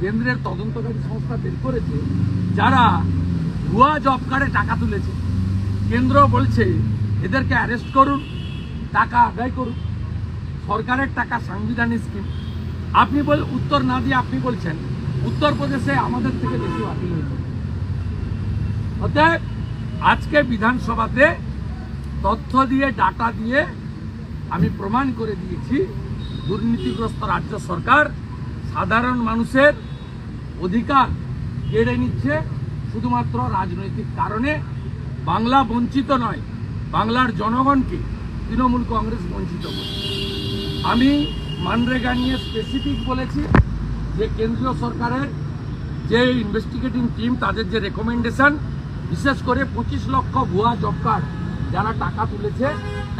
কেন্দ্রের তদন্তকারী সংস্থা বের করেছে, যারা ভুয়া জব কার্ডে টাকা তুলেছে। কেন্দ্র বলছে, এদেরকে অ্যারেস্ট করুন, টাকা আদায় করুন। সরকারের টাকা সাংবিধানিক স্কিম আপনি বল উত্তর না দিয়ে আপনি বলছেন, উত্তরপ্রদেশে আমাদের থেকে বেশি বাতিল হয়েছে। অতএব, আজকে বিধানসভাতে তথ্য দিয়ে ডাটা দিয়ে আমি প্রমাণ করে দিয়েছি, দুর্নীতিগ্রস্ত রাজ্য সরকার সাধারণ মানুষের অধিকার কেড়ে নিচ্ছে শুধুমাত্র রাজনৈতিক কারণে। বাংলা বঞ্চিত নয়, বাংলার জনগণকে তৃণমূল কংগ্রেস বঞ্চিত আমি মানরেগা নিয়ে স্পেসিফিক বলেছি যে কেন্দ্রীয় সরকারের যে ইনভেস্টিগেটিং টিম তাদের যে রেকমেন্ডেশন বিশেষ করে পঁচিশ লক্ষ ভুয়া জব কার্ড যারা টাকা তুলেছে,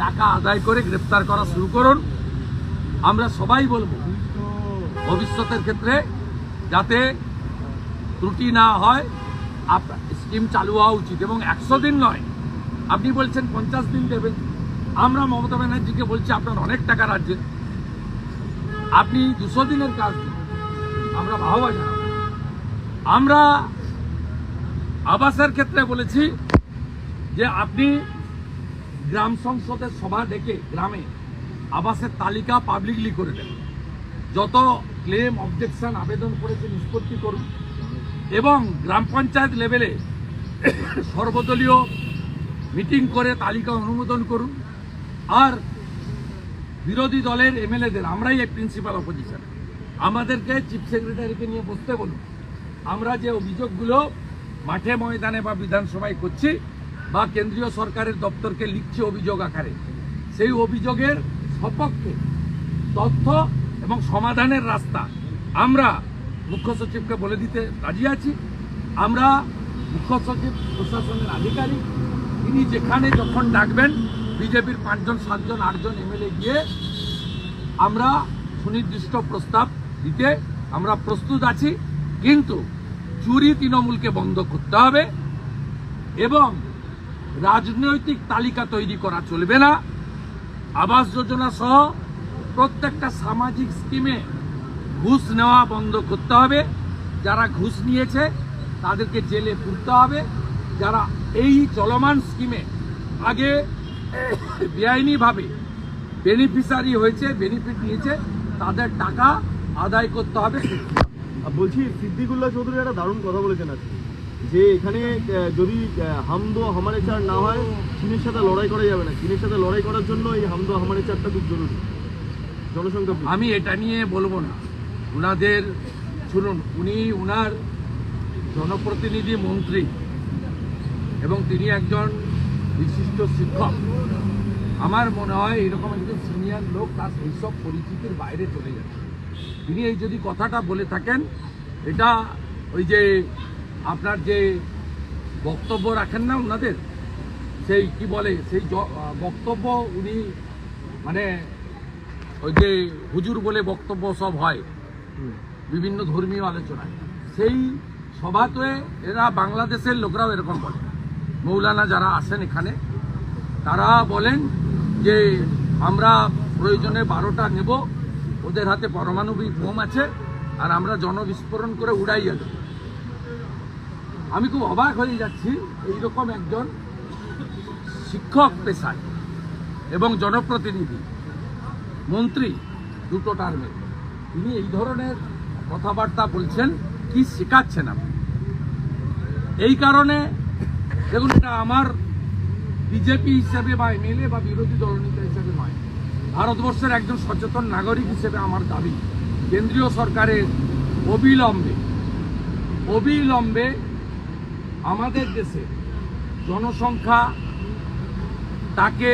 টাকা আদায় করে গ্রেপ্তার করা শুরু করুন। আমরা সবাই বলব, ভবিষ্যতের ক্ষেত্রে যাতে ত্রুটি না হয়, আপ- স্কিম চালু হওয়া উচিত। এবং একশো দিন নয়, আপনি বলছেন পঞ্চাশ দিন দেবেন। আমরা মমতা ব্যানার্জিকে বলছি, আপনার অনেক টাকা রাজ্যে। আপনি দুশো দিনের কাজ আমরা ভাবা জানাব। আমরা আবাসের ক্ষেত্রে বলেছি যে আপনি গ্রাম সংসদের সভা ডেকে গ্রামে আবাসের তালিকা পাবলিকলি করে দেন। যত ক্লেম অবজেকশন আবেদন করেছে নিষ্পত্তি করুন। এবং গ্রাম পঞ্চায়েত লেভেলে সর্বদলীয় মিটিং করে তালিকা অনুমোদন করুন। আর বিরোধী দলের এমএলএদের, আমরাই এই প্রিন্সিপাল অপোজিশন আমাদেরকে চিফ সেক্রেটারিকে নিয়ে বসতে বলুন। আমরা যে অভিযোগগুলো মাঠে ময়দানে বা বিধানসভায় করছি বা কেন্দ্রীয় সরকারের দপ্তরকে লিখছি অভিযোগ আকারে, সেই অভিযোগের সপক্ষে তথ্য এবং সমাধানের রাস্তা আমরা মুখ্য সচিবকে বলে দিতে রাজি আছি। আমরা মুখ্য সচিব, প্রশাসনের আধিকারিক, তিনি যেখানে যখন ডাকবেন, বিজেপির পাঁচজন, সাতজন, আটজন এমএলএ গিয়ে আমরা সুনির্দিষ্ট প্রস্তাব দিতে আমরা প্রস্তুত আছি। কিন্তু চুরি তৃণমূলকে বন্ধ করতে হবে এবং রাজনৈতিক তালিকা তৈরি করা চলবে না। আবাস যোজনা সহ প্রত্যেকটা সামাজিক স্কিমে ঘুষ নেওয়া বন্ধ করতে হবে। যারা ঘুষ নিয়েছে তাদেরকে জেলে পুরতে হবে। যারা এই চলমান স্কিমে আগে বেআইনিভাবে বেনিফিশিয়ারি হয়েছে বেনিফিট নিয়েছে তাদের টাকা আদায় করতে হবে। বলছি সিদ্দিকুল্লাহ চৌধুরী একটা দারুণ কথা বলেছেন আজকে। যে এখানে যদি হামদো হামারে চার না হয় চীনের সাথে লড়াই করা যাবে না। চীনের সাথে লড়াই করার জন্য এই হামদো হামারে চারটা খুব জরুরি। জনসংখ্যা আমি এটা নিয়ে বলব না। উনাদের, শুনুন, উনি উনার জনপ্রতিনিধি মন্ত্রী এবং তিনি একজন বিশিষ্ট শিক্ষক আমার মনে হয় এরকম একজন সিনিয়র লোক তার এইসব পরিচিতির বাইরে চলে যাচ্ছে তিনি এই যদি কথাটা বলে থাকেন, এটা ওই যে আপনার যে বক্তব্য রাখেন না ওনাদের সেই কি বলে, সেই বক্তব্য উনি মানে ওই যে হুজুর বলে বক্তব্য সব হয়। বিভিন্ন ধর্মীয় আলোচনায়। সেই সভাতে এরা বাংলাদেশের লোকরাও এরকম বলে। মৌলানা যারা আসেন এখানে, তারা বলেন যে আমরা প্রয়োজনে বারোটা নেব, ওদের হাতে পারমাণবিক বোম আছে, আর আমরা জনবিস্ফোরণ করে উড়াই গেল আমি খুব অবাক হয়ে যাচ্ছি, এইরকম একজন শিক্ষক পেশায় এবং জনপ্রতিনিধি, মন্ত্রী, দুটো টার্মে তিনি এই ধরনের কথাবার্তা বলছেন, কি শেখাচ্ছেন আপনি? এই কারণে, দেখুন, এটা আমার বিজেপি হিসেবে বা এমএলএ বা বিরোধী দলনেতা হিসেবে নয়। ভারতবর্ষের একজন সচেতন নাগরিক হিসেবে আমার দাবি, কেন্দ্রীয় সরকারের অবিলম্বে অবিলম্বে আমাদের দেশে জনসংখ্যা তাকে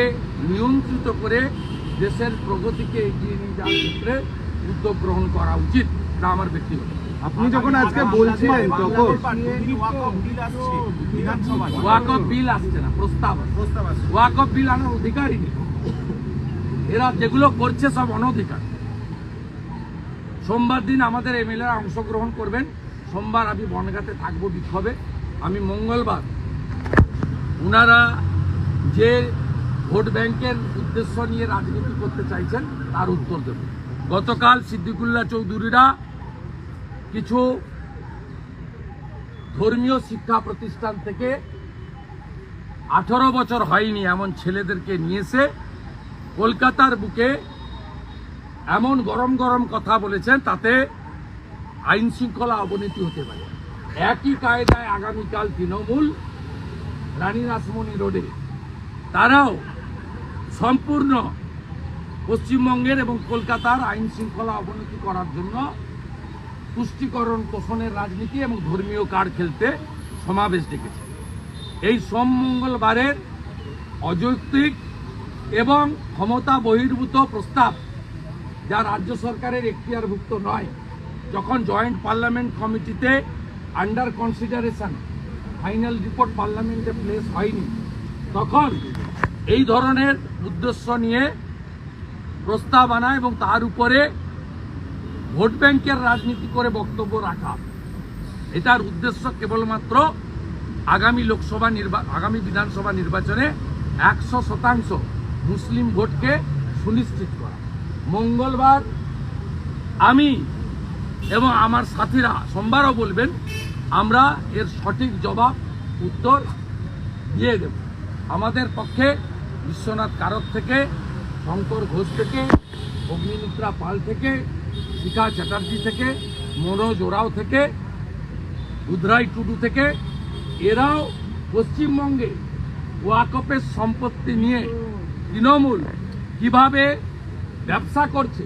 নিয়ন্ত্রিত করে দেশের প্রগতিকে এগিয়ে নিয়ে যাওয়ার ক্ষেত্রে উদ্যোগ গ্রহণ করা উচিত এটা আমার ব্যক্তিগত। আপনি যখন আজকে বলছিলেন তখন ওয়াকফ বিল আসছে না প্রস্তাব আসছে। ওয়াকফ বিল আনার অধিকারই নেই। এরা যেগুলো করছে সব অনধিকার। সোমবার দিন আমাদের এমএলএরা অংশগ্রহণ করবেন। সোমবার আমি বনগাতে থাকব বিক্ষোভে। আমি মঙ্গলবার ওনারা যে ভোট ব্যাংকের উদ্দেশ্য নিয়ে রাজনীতি করতে চাইছেন তার উত্তর দেব। গতকাল সিদ্দিকুল্লাহ চৌধুরীরা কিছু ধর্মীয় শিক্ষা প্রতিষ্ঠান থেকে আঠারো বছর হয়নি এমন ছেলেদেরকে নিয়েছে। কলকাতার বুকে এমন গরম গরম কথা বলেছেন তাতে আইন শৃঙ্খলা অবনতি হতে পারে। একই কায়দায় আগামীকাল তৃণমূল রানী রাসমণি রোডে। তারাও সম্পূর্ণ পশ্চিমবঙ্গের এবং কলকাতার আইন শৃঙ্খলা অবনতি করার জন্য পুষ্টিকরণ পোষণের রাজনীতি এবং ধর্মীয় কার্ড খেলতে সমাবেশ ডেকেছে। এই সোম মঙ্গলবারের অযৌক্তিক এবং ক্ষমতা বহির্ভূত প্রস্তাব, যা রাজ্য সরকারের এখতিয়ারভুক্ত নয়, যখন জয়েন্ট পার্লামেন্ট কমিটিতে আন্ডার কনসিডারেশন ফাইনাল রিপোর্ট পার্লামেন্টে প্লেস হয়নি, তখন এই ধরনের উদ্দেশ্য নিয়ে প্রস্তাব আনা এবং তার উপরে ভোট ব্যাংকের রাজনীতি করে বক্তব্য রাখা। এটার উদ্দেশ্য কেবলমাত্র আগামী লোকসভা নির্বা, আগামী বিধানসভা নির্বাচনে একশো শতাংশ মুসলিম ভোটকে সুনিশ্চিত করা। মঙ্গলবার আমি এবং আমার সাথীরা সোমবারও বলবেন, আমরা এর সঠিক জবাব, উত্তর দিয়ে দেব। আমাদের পক্ষে বিশ্বনাথ কারক থেকে শঙ্কর ঘোষ থেকে, অগ্নিমিত্রা পাল থেকে, শিখা চ্যাটার্জি থেকে, মনোজ ওরাও থেকে, উদরাই টুডু থেকে, এরাও পশ্চিমবঙ্গে ওয়াকপের সম্পত্তি নিয়ে তৃণমূল কীভাবে ব্যবসা করছে